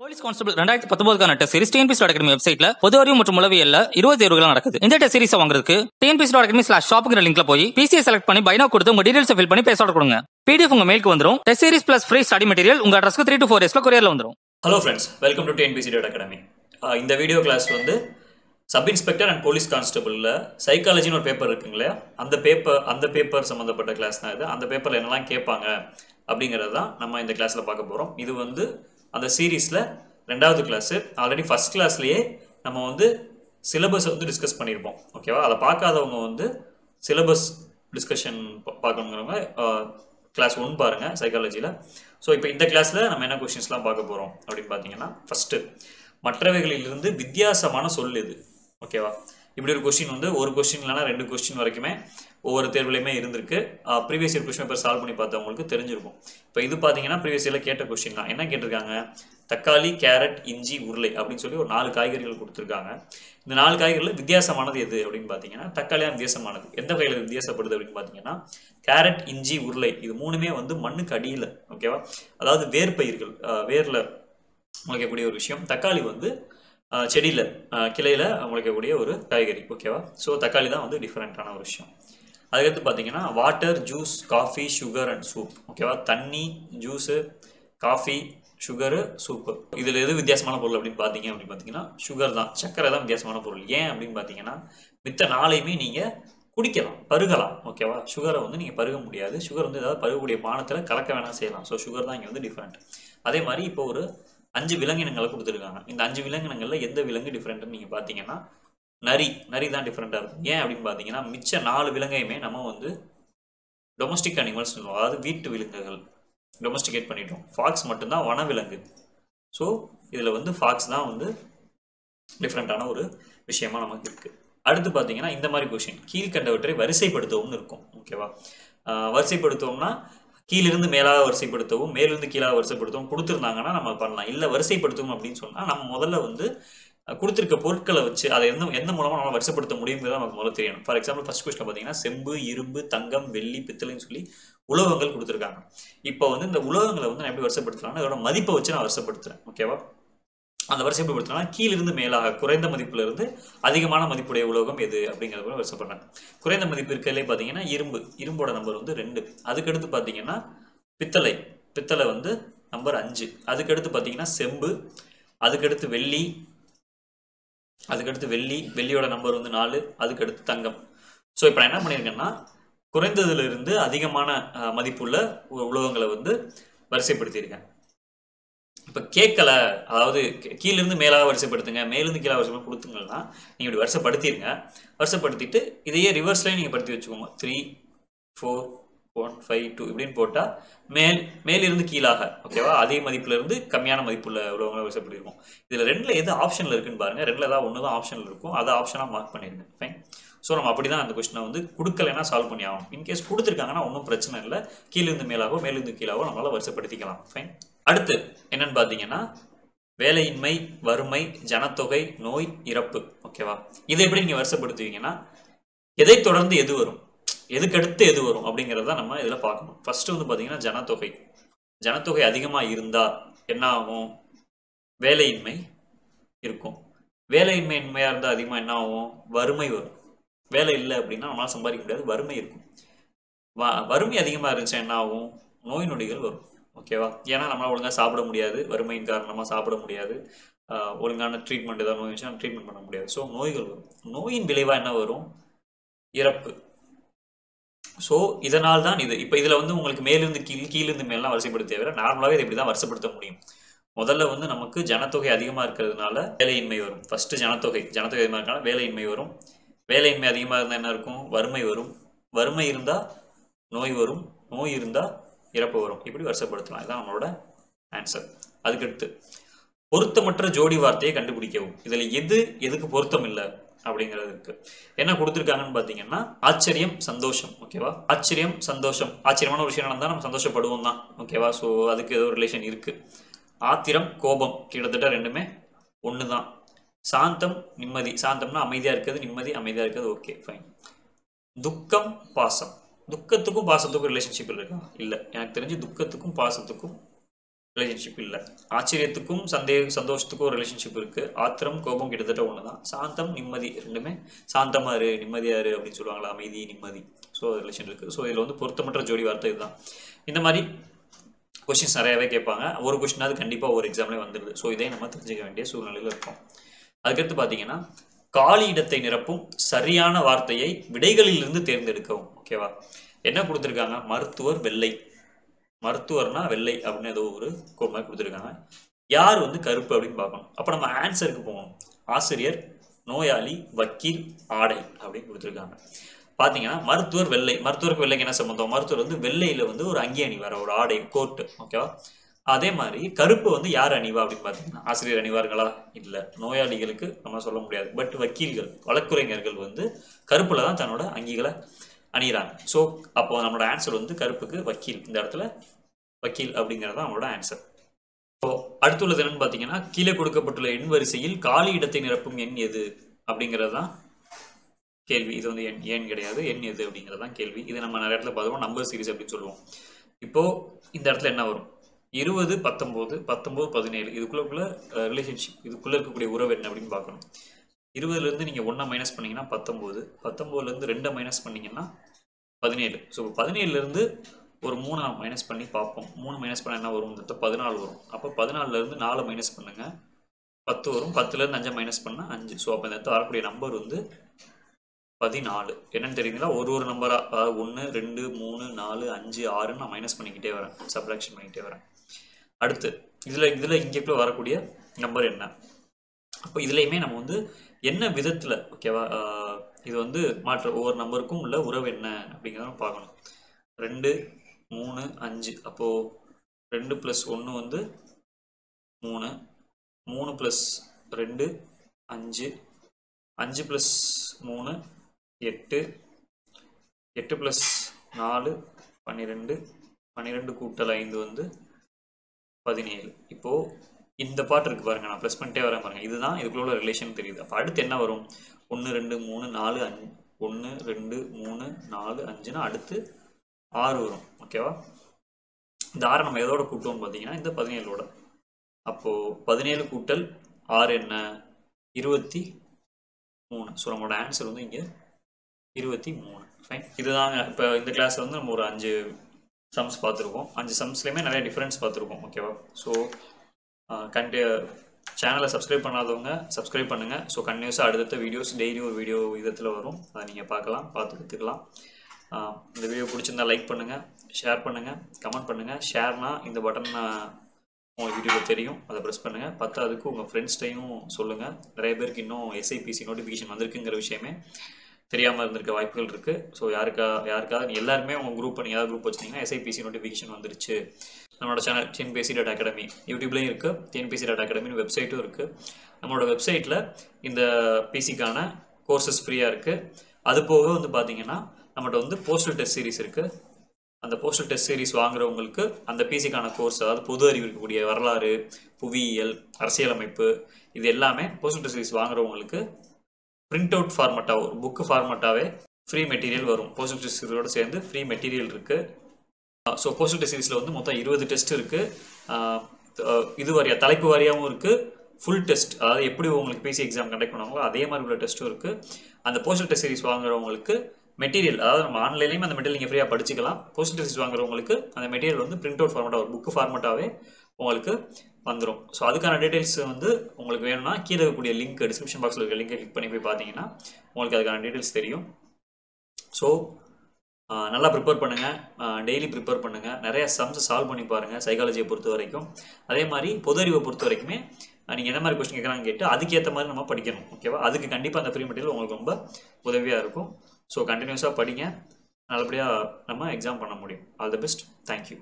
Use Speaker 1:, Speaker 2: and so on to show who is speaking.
Speaker 1: Police constable ரெண்டாயிரத்தி பத்தொன்பதுக்கான test series TNPSC academy வெப்சைட்ல பொது அறிவு மற்றும் உளவியல்ல இருபது தேர்வுகள் நடக்குது. இந்த டெஸ்ட் சீரிஸ் வாங்குறதுக்கு டிஎன்பிசி அகாடமி ஸ்லாஷ் ஷாப்புங்கிற லிங்க்ல போய் பிசிஐ செலக்ட் பண்ணி பைனா கொடுத்து உங்க டீடைல்ஸ் ஃபில் பண்ணி பேச கொடுங்க. பிடிஎஃப் உங்க மெயிலுக்கு வந்துடும் test series plus free study material உங்க அட்ரஸ்க்கு த்ரீ டு ஃபோர் டேஸ்ல கொரியர்ல வந்துடும்
Speaker 2: hello friends welcome to TNPSC academy இந்த வீடியோ கிளாஸ் வந்து சப் இன்ஸ்பெக்டர் அண்ட் போலீஸ் கான்ஸ்டபிளில் சைக்காலஜின்னு ஒரு பேப்பர் இருக்குங்க இல்லையா? அந்த பேப்பர் அந்த பேப்பர் சம்மந்தப்பட்ட கிளாஸ் தான் இது. அந்த பேப்பரில் என்னெல்லாம் கேட்பாங்க அப்படிங்கிறது தான் நம்ம இந்த கிளாஸில் பார்க்க போகிறோம் இது வந்து அந்த சீரீஸில் ரெண்டாவது கிளாஸு ஆல்ரெடி ஃபஸ்ட் கிளாஸ்லேயே நம்ம வந்து சிலபஸ் வந்து டிஸ்கஸ் பண்ணியிருப்போம் ஓகேவா அதை பார்க்காதவங்க வந்து சிலபஸ் டிஸ்கஷன் பார்க்கணுங்கிறவங்க கிளாஸ் ஒன் பாருங்கள் சைக்காலஜியில் ஸோ இப்போ இந்த கிளாஸில் நம்ம என்ன கொஷின்ஸ்லாம் பார்க்க போகிறோம் அப்படின்னு பார்த்தீங்கன்னா ஃபஸ்ட்டு மற்றவைகளிலிருந்து வித்தியாசமான சொல் இது ஓகேவா இப்படி ஒரு கொஸ்டின் வந்து ஒரு கொஸ்டின் இல்லைனா ரெண்டு கொஸ்டின் வரைக்குமே ஒவ்வொரு தேர்வுலையுமே இருந்திருக்கு. Previous year question paper solve பண்ணி பார்த்தவங்களுக்கு தெரிஞ்சிருக்கும். இப்போ இது பார்த்தீங்கன்னா ப்ரீவியஸ் இயரில் கேட்ட கொஸ்டின் தான். என்ன கேட்டிருக்காங்க? தக்காளி கேரட் இஞ்சி உருளை அப்படின்னு சொல்லி ஒரு நாலு காய்கறிகள் கொடுத்துருக்காங்க. இந்த நாலு காய்கறிகள் வித்தியாசமானது எது அப்படின்னு பார்த்தீங்கன்னா தக்காளி தான் வித்தியாசமானது. எந்த வகையில் வித்தியாசப்படுது அப்படின்னு பார்த்தீங்கன்னா கேரட் இஞ்சி உருளை இது மூணுமே வந்து மண்ணுக்கு அடியில் ஓகேவா அதாவது வேர்பயிர்கள் வேரில் முளைக்கக்கூடிய ஒரு விஷயம். தக்காளி வந்து செடியில் கிளையில் முளைக்கக்கூடிய ஒரு காய்கறி ஓகேவா ஸோ தக்காளி தான் வந்து டிஃப்ரெண்ட்டான ஒரு விஷயம். அதுக்கடுத்து பார்த்தீங்கன்னா water juice coffee sugar and soup ஓகேவா தண்ணி ஜூஸு காஃபி சுகரு சூப்பு இதில் எது வித்தியாசமான பொருள் அப்படின்னு பார்த்தீங்க அப்படின்னு பார்த்தீங்கன்னா சுகர் தான். சக்கரை தான் வித்தியாசமான பொருள். ஏன் அப்படின்னு பார்த்தீங்கன்னா மித்த நாளையுமே நீங்கள் குடிக்கலாம் பருகலாம். ஓகேவா சுகரை வந்து நீங்கள் பருக முடியாது. சுகர் வந்து ஏதாவது பருகக்கூடிய பானத்தில் கலக்க வேணாம் செய்யலாம். ஸோ சுகர் தான் இங்கே வந்து டிஃப்ரெண்ட் அதே மாதிரி இப்போ ஒரு அஞ்சு விலங்கினங்களை கொடுத்துருக்காங்க. இந்த அஞ்சு விலங்கினங்களில் எந்த விலங்கு டிஃப்ரெண்ட்னு நீங்கள் பார்த்தீங்கன்னா நரி நரி தான் டிஃப்ரெண்ட்டாக இருக்கும். ஏன் அப்படின்னு பார்த்தீங்கன்னா மிச்ச நாலு விலங்கையுமே நம்ம வந்து டொமஸ்டிக் அனிமல்ஸ் அதாவது வீட்டு விலங்குகள் டொமஸ்டிகேட் பண்ணிட்டோம். ஃபாக்ஸ் மட்டும்தான் வனவிலங்கு ஸோ இதில் வந்து ஃபாக்ஸ் தான் வந்து டிஃப்ரெண்ட்டான ஒரு விஷயமா நமக்கு இருக்குது அடுத்து பார்த்தீங்கன்னா இந்த மாதிரி கொஷின் கீழ்கண்டவற்றை வரிசைப்படுத்தவும்னு இருக்கும். ஓகேவா வரிசைப்படுத்துவோம்னா கீழிருந்து மேலாக வரிசைப்படுத்தவும் மேலிருந்து கீழாக வரிசைப்படுத்தவும் கொடுத்துருந்தாங்கன்னா நம்ம பண்ணலாம். இல்லை வரிசைப்படுத்தவும் அப்படின்னு சொன்னால் நம்ம முதல்ல வந்து கொடுத்துருக்க பொருட்களை வச்சு அதை எந்த எந்த மூலமாக நம்மளால் வரிசைப்படுத்த முடியுங்கிறத நமக்கு முதல்ல தெரியணும். ஃபார் எக்ஸாம்பிள் ஃபர்ஸ்ட் கொஸ்டின் பார்த்தீங்கன்னா செம்பு இரும்பு தங்கம் வெள்ளி பித்தளைன்னு சொல்லி உலோகங்கள் கொடுத்துருக்காங்க. இப்போ வந்து இந்த உலோகங்களை வந்து நான் எப்படி வரிசைப்படுத்தலாம்னா அதோட மதிப்பை வச்சு நான் வரிசைப்படுத்துறேன். ஓகேவா அந்த வரிசைப்படுத்தினா கீழிருந்து மேலாக குறைந்த மதிப்புல இருந்து அதிகமான மதிப்புடைய உலோகம் எது அப்படிங்கிறத வரிசைப்படுறேன். குறைந்த மதிப்பு இருக்கிறதுலே பார்த்தீங்கன்னா இரும்பு. இரும்போட நம்பர் வந்து ரெண்டு. அதுக்கடுத்து பார்த்தீங்கன்னா பித்தளை. பித்தளை வந்து நம்பர் அஞ்சு. அதுக்கடுத்து பார்த்தீங்கன்னா செம்பு. அதுக்கடுத்து வெள்ளி. அதுக்கடுத்து வெள்ளி வெள்ளியோட நம்பர் வந்து நாலு அதுக்கடுத்து தங்கம். ஸோ இப்போ நான் என்ன பண்ணியிருக்கேன்னா குறைந்ததுலேருந்து அதிகமான மதிப்புள்ள உலோகங்களை வந்து வரிசைப்படுத்தியிருக்கேன். இப்போ கேட்கல அதாவது கீழேருந்து மேலாக வரிசைப்படுத்துங்க மேலேருந்து கீழே வரிசை கொடுத்துங்கன்னா நீங்கள் இப்படி வரிசைப்படுத்திடுங்க வரிசைப்படுத்திட்டு இதையே ரிவர்ஸ்லேயே நீங்கள் படுத்தி வச்சுக்கோங்க. Three four one five two இப்படின்னு போட்டால் மேல் மேலிருந்து கீழாக ஓகேவா அதே மதிப்புலேருந்து கம்மியான மதிப்புள்ள உள்ளவங்களை வரிசைப்படுத்திருக்கோம் இதில் ரெண்டில் எது ஆப்ஷனில் இருக்குன்னு பாருங்கள் ரெண்டில் ஏதாவது ஒன்று தான் ஆப்ஷனில் இருக்கும். அதை ஆப்ஷனாக மார்க் பண்ணிடுங்க. ஃபைன் ஸோ நம்ம அப்படி தான் அந்த கொஸ்டினை வந்து கொடுக்கலைன்னா சால்வ் பண்ணி ஆகணும். இன்கேஸ் கொடுத்துருக்காங்கன்னா ஒன்றும் பிரச்சனை இல்லை. கீழிருந்து மேலாகவோ மேலிருந்து கீழாகவோ நம்மளால் வரிசைப்படுத்திக்கலாம் ஃபைன் அடுத்து என்னன்னு பார்த்தீங்கன்னா வேலையின்மை வறுமை ஜனத்தொகை நோய் இறப்பு ஓகேவா இதை எப்படி நீங்கள் வரிசைப்படுத்துவீங்கன்னா எதை தொடர்ந்து எது வரும்? எதுக்கடுத்து எது வரும் அப்படிங்கிறத நம்ம இதில் பார்க்கணும். ஃபர்ஸ்ட் வந்து பார்த்தீங்கன்னா ஜனத்தொகை. ஜனத்தொகை அதிகமாக இருந்தால் என்ன ஆகும்? வேலையின்மை இருக்கும். வேலையின்மை இன்மையாக இருந்தால் அதிகமாக என்ன ஆகும்? வறுமை வரும். வேலை இல்லை அப்படின்னா நம்மளால் சம்பாதிக்க முடியாது வறுமை இருக்கும். வ வறுமை அதிகமாக இருந்துச்சா என்ன ஆகும்? நோய் நொடிகள் வரும். ஓகேவா ஏன்னா நம்மளால் ஒழுங்காக சாப்பிட முடியாது வறுமையின் காரணமாக சாப்பிட முடியாது. ஒழுங்கான ட்ரீட்மெண்ட் ஏதாவது நோய் ட்ரீட்மெண்ட் பண்ண முடியாது. ஸோ நோய்கள் வரும். நோயின் விளைவாக என்ன வரும்? இறப்பு. ஸோ இதனால் தான் இது. இப்போ இதில் வந்து உங்களுக்கு மேலிருந்து கீழ் கீழிருந்து மேலாம் வரிசைப்படுத்த தேவை நார்மலாகவே இதை இப்படி தான் வரிசைப்படுத்த முடியும். முதல்ல வந்து நமக்கு ஜனத்தொகை அதிகமாக இருக்கிறதுனால வேலையின்மை வரும். ஃபஸ்ட்டு ஜனத்தொகை. ஜனத்தொகை அதிகமாக இருக்கனால வேலையின்மை வரும். வேலையின்மை அதிகமாக இருந்தால் என்ன இருக்கும்? வறுமை வரும். வறுமை இருந்தால் நோய் வரும். நோய் இருந்தால் இறப்பு வரும். இப்படி வரிசைப்படுத்தலாம். இதுதான் நம்மளோட ஆன்சர் அதுக்கடுத்து பொருத்தமற்ற ஜோடி வார்த்தையை கண்டுபிடிக்கவும். இதில் எது எதுக்கு பொருத்தம் இல்லை? அப்படிங்கிறது இருக்கு. என்ன கொடுத்துருக்காங்கன்னு பார்த்தீங்கன்னா ஆச்சரியம் சந்தோஷம் ஓகேவா ஆச்சரியம் சந்தோஷம். ஆச்சரியமான ஒரு விஷயம் நடந்தால் நம்ம சந்தோஷப்படுவோம் தான் ஓகேவா ஸோ அதுக்கு ஏதோ ரிலேஷன் இருக்கு. ஆத்திரம் கோபம் கிட்டத்தட்ட ரெண்டுமே ஒன்று தான் சாந்தம் நிம்மதி. சாந்தம்னா அமைதியாக இருக்கிறது நிம்மதி அமைதியாக இருக்கிறது ஓகே ஃபைன் துக்கம் பாசம். துக்கத்துக்கும் பாசத்துக்கும் ரிலேஷன்ஷிப் இருக்கா இல்லை. எனக்கு தெரிஞ்சு துக்கத்துக்கும் பாசத்துக்கும் ரிலேஷன்ஷிப் இல்லை. ஆச்சரியத்துக்கும் சந்தேக சந்தோஷத்துக்கும் ஒரு ரிலேஷன்ஷிப் இருக்குது ஆத்திரம் கோபம் கிட்டத்தட்ட ஒன்று தான் சாந்தம் நிம்மதி ரெண்டுமே. சாந்தமாக இரு நிம்மதியாக இரு அப்படின்னு சொல்லுவாங்களா? அமைதி நிம்மதி. ஸோ ரிலேஷன் இருக்கு. ஸோ இதில் வந்து பொருத்தமற்ற ஜோடி வார்த்தை இதுதான். இந்த மாதிரி கொஷின்ஸ் நிறையாவே கேட்பாங்க. ஒரு கொஷினாவது கண்டிப்பாக ஒரு எக்ஸாம்லேயே வந்துடுது ஸோ இதே நம்ம தெரிஞ்சுக்க வேண்டிய சூழ்நிலையில் இருக்கும். அதுக்கடுத்து பார்த்தீங்கன்னா காலி இடத்தை நிரப்பும் சரியான வார்த்தையை விடைகளிலிருந்து தேர்ந்தெடுக்கவும். ஓகேவா என்ன கொடுத்துருக்காங்க? மருத்துவர் வெள்ளை. மருத்துவர்னா வெள்ளை அப்படின்னு ஏதோ ஒரு கோட் கொடுத்துருக்காங்க. யார் வந்து கருப்பு அப்படின்னு பார்க்கணும். அப்போ நம்ம ஆன்சருக்கு போகணும் ஆசிரியர் நோயாளி வக்கீல் ஆடை அப்படின்னு கொடுத்துருக்காங்க. பார்த்தீங்கன்னா மருத்துவர் வெள்ளை. மருத்துவருக்கு வெள்ளைக்கு என்ன சம்மந்தம் மருத்துவர் வந்து வெள்ளையில வந்து ஒரு அங்கி அணிவார் ஒரு ஆடை கோட்டு ஓகேவா அதே மாதிரி கருப்பு வந்து யார் அணிவா அப்படின்னு பார்த்தீங்கன்னா ஆசிரியர் அணிவார்களா? இல்லை. நோயாளிகளுக்கு நம்ம சொல்ல முடியாது. பட் வக்கீல்கள் வழக்குரைஞர்கள் வந்து கருப்பில் தான் தன்னோட அங்கிகளை அணிகிறாங்க ஸோ அப்போ நம்மளோட ஆன்சர் வந்து கருப்புக்கு வக்கீல். இந்த இடத்துல வக்கீல் அப்படிங்கிறது தான் அவங்களோட ஆன்சர் ஸோ அடுத்துள்ளது என்னன்னு பார்த்தீங்கன்னா கீழே கொடுக்கப்பட்டுள்ள எண் வரிசையில் காலி இடத்தை நிரப்பும் எண் எது? அப்படிங்கிறது தான் கேள்வி. இது வந்து எண் ஏன் கிடையாது? எண் எது? அப்படிங்கிறது தான் கேள்வி. இது நம்ம நிறைய இடத்துல பார்த்தோம் நம்பர் சீரிஸ் அப்படின்னு சொல்லுவோம். இப்போ இந்த இடத்துல என்ன வரும்? இருபது பத்தொம்போது பத்தொம்போது பதினேழு. இதுக்குள்ளக்குள்ள ரிலேஷன்ஷிப் இதுக்குள்ளே இருக்கக்கூடிய உறவு என்ன அப்படின்னு பார்க்கணும். இருபதுலேருந்து நீங்கள் ஒன்றை மைனஸ் பண்ணிங்கன்னா பத்தொம்போது பத்தொம்போதுலேருந்து ரெண்டை மைனஸ் பண்ணிங்கன்னா பதினேழு. ஸோ பதினேழுலேருந்து ஒரு மூணை மைனஸ் பண்ணி பார்ப்போம். மூணு மைனஸ் பண்ண என்ன வரும்? இந்த பதினாலு வரும். அப்போ பதினாலுலேருந்து நாலு மைனஸ் பண்ணுங்கள் பத்து வரும். பத்துலேருந்து அஞ்சை மைனஸ் பண்ணால் அஞ்சு. ஸோ அப்போ இந்த இடத்துல வரக்கூடிய நம்பர் வந்து பதினாலு. என்னென்னு தெரியுங்களா ஒரு ஒரு நம்பராக அதாவது ஒன்று ரெண்டு மூணு நாலு அஞ்சு ஆறுன்னு நான் மைனஸ் பண்ணிக்கிட்டே வரேன். சப்ராக்ஷன் பண்ணிக்கிட்டே வரேன். அடுத்து இதில் இதில் இங்கேக்குள்ளே வரக்கூடிய நம்பர் என்ன? அப்போ இதுலேயுமே நம்ம வந்து என்ன விதத்தில் ஓகேவா இது வந்து மாற்ற ஒவ்வொரு நம்பருக்கும் உள்ள உறவு என்ன அப்படிங்கிறத பார்க்கணும். ரெண்டு மூணு அஞ்சு. அப்போது ரெண்டு ப்ளஸ் ஒன்று வந்து மூணு. மூணு ப்ளஸ் ரெண்டு அஞ்சு. அஞ்சு ப்ளஸ் மூணு எட்டு. எட்டு ப்ளஸ் நாலு பன்னிரெண்டு பன்னிரெண்டு கூட்டல் ஐந்து வந்து பதினேழு. இப்போது இந்த பாட்டு இருக்கு பாருங்க நான் ப்ளஸ் பண்ணிட்டே வரேன் பாருங்க. இதுதான் இதுக்குள்ள ரிலேஷன் தெரியுது. அப்போ அடுத்து என்ன வரும்? ஒன்று ரெண்டு மூணு நாலு அஞ்சு ஒன்று ரெண்டு மூணு நாலு அஞ்சுனா அடுத்து ஆறு வரும். ஓகேவா இந்த ஆறை நம்ம எதோட கூட்டோம்னு பார்த்தீங்கன்னா இந்த பதினேழோட. அப்போது பதினேழு கூட்டல் ஆறு என்ன? இருபத்தி மூணு. ஸோ நம்மளோட ஆன்சர் வந்து இங்கே இருபத்தி மூணு. ஃபைன் இதுதாங்க. இப்போ இந்த கிளாஸ் வந்து நம்ம ஒரு அஞ்சு சம்ஸ் பார்த்துருக்கோம். அஞ்சு சம்ஸ்லேயுமே நிறைய டிஃப்ரென்ஸ் பார்த்துருக்கோம். ஓகேவா ஸோ கண்டி சேனலை சப்ஸ்கிரைப் பண்ணாதவங்க சப்ஸ்கிரைப் பண்ணுங்கள் ஸோ கண்டினியூஸாக அடுத்தடுத்த வீடியோஸ் டெய்லி ஒரு வீடியோ விதத்தில் வரும். அதை நீங்கள் பார்க்கலாம் பார்த்து கற்றுக்கலாம் இந்த வீடியோ பிடிச்சிருந்தா லைக் பண்ணுங்கள் ஷேர் பண்ணுங்கள் கமெண்ட் பண்ணுங்கள் ஷேர்னா இந்த பட்டன் உங்களுக்கு யூடியூப்பில் தெரியும். அதை ப்ரெஸ் பண்ணுங்கள் பத்தாவதுக்கு உங்கள் ஃப்ரெண்ட்ஸ்டையும் சொல்லுங்கள் நிறைய பேருக்கு இன்னும் எஸ்ஐபிசி நோட்டிஃபிகேஷன் வந்திருக்குங்கிற விஷயமே. தெரியாமல் இருந்திருக்க வாய்ப்புகள் இருக்குது ஸோ யாருக்கா யாருக்காவது எல்லாருமே உங்கள் குரூப் நீங்கள் ஏதாவது குரூப் வச்சிங்கன்னா எஸ்ஐபிசி நோட்டிஃபிகேஷன் வந்துருச்சு. நம்மளோட சேனல் டிஎன்பிஎஸ்சி டாட் அகாடமி யூடியூப்லேயும் இருக்குது டிஎன்பிஎஸ்சி டாட் அகாடமின்னு வெப்சைட்டும் இருக்குது நம்மளோட வெப்சைட்டில் இந்த பிசிக்கான கோர்சஸ் ஃப்ரீயாக இருக்குது அது போக வந்து பார்த்தீங்கன்னா நம்மகிட்ட வந்து போஸ்டல் டெஸ்ட் சீரிஸ் இருக்குது அந்த போஸ்டல் டெஸ்ட் சீரிஸ் வாங்குறவங்களுக்கு அந்த பிசிக்கான கோர்ஸ் அதாவது பொது அறிவு இருக்கக்கூடிய வரலாறு புவியியல் அரசியலமைப்பு இது எல்லாமே போஸ்டல் டெஸ்ட் சீரிஸ் வாங்குறவங்களுக்கு பிரிண்ட் அவுட் ஃபார்மெட்டாக ஒரு புக்கு ஃபார்மெட்டாகவே ஃப்ரீ மெட்டீரியல் வரும். போஸ்ட் டெஸ்ட் சீரிஸோடு சேர்ந்து ஃப்ரீ மெட்டீரியல் இருக்குது ஸோ போஸ்ட் டெஸ்ட் சீரிஸில் வந்து மொத்தம் இருபது டெஸ்ட் இருக்குது இது வாரியாக தலைப்பு வாரியாகவும் இருக்குது ஃபுல் டெஸ்ட் அதாவது எப்படி உங்களுக்கு பிசி எக்ஸாம் கண்டக்ட் பண்ணுவாங்களோ அதே மாதிரி உள்ள டெஸ்ட்டும் இருக்குது அந்த போஸ்டல் டெஸ்ட் சீரிஸ் வாங்குறவங்களுக்கு மெட்டீரியல் அதாவது நம்ம ஆன்லைன்லேயும் அந்த மெட்டீரியல் நீங்கள் ஃப்ரீயாக படிச்சுக்கலாம். போஸ்டல் டெஸ்ட் வாங்குறவங்களுக்கு அந்த மெட்டீரியல் வந்து பிரிண்ட் அவுட் ஃபார்மெட்டாக ஒரு புக்கு ஃபார்மெட்டாகவே உங்களுக்கு வந்துடும் ஸோ அதுக்கான டீட்டெயில்ஸ் வந்து உங்களுக்கு வேணும்னா கீழே இருக்கக்கூடிய லிங்க் டிஸ்கிரிப்ஷன் பாக்ஸில் இருக்க லிங்கை கிளிக் பண்ணி போய் பார்த்தீங்கன்னா உங்களுக்கு அதுக்கான டீட்டெயில்ஸ் தெரியும். ஸோ நல்லா ப்ரிப்பேர் பண்ணுங்கள் டெய்லி ப்ரிப்பேர் பண்ணுங்கள் நிறைய சம்ஸ் சால்வ் பண்ணி பாருங்கள் சைக்காலஜியை பொறுத்த வரைக்கும். அதே மாதிரி பொது அறிவை பொறுத்த வரைக்குமே நீங்கள் என்ன மாதிரி கொஸ்டின் கேட்குறாங்க கேட்டு அதுக்கேற்ற மாதிரி நம்ம படிக்கணும். ஓகேவா அதுக்கு கண்டிப்பாக அந்த ஃப்ரீ மெட்டீரியல் உங்களுக்கு ரொம்ப உதவியாக இருக்கும். ஸோ கண்டினியூஸாக படிங்க. நல்லபடியாக நம்ம எக்ஸாம் பண்ண முடியும். All the best thank you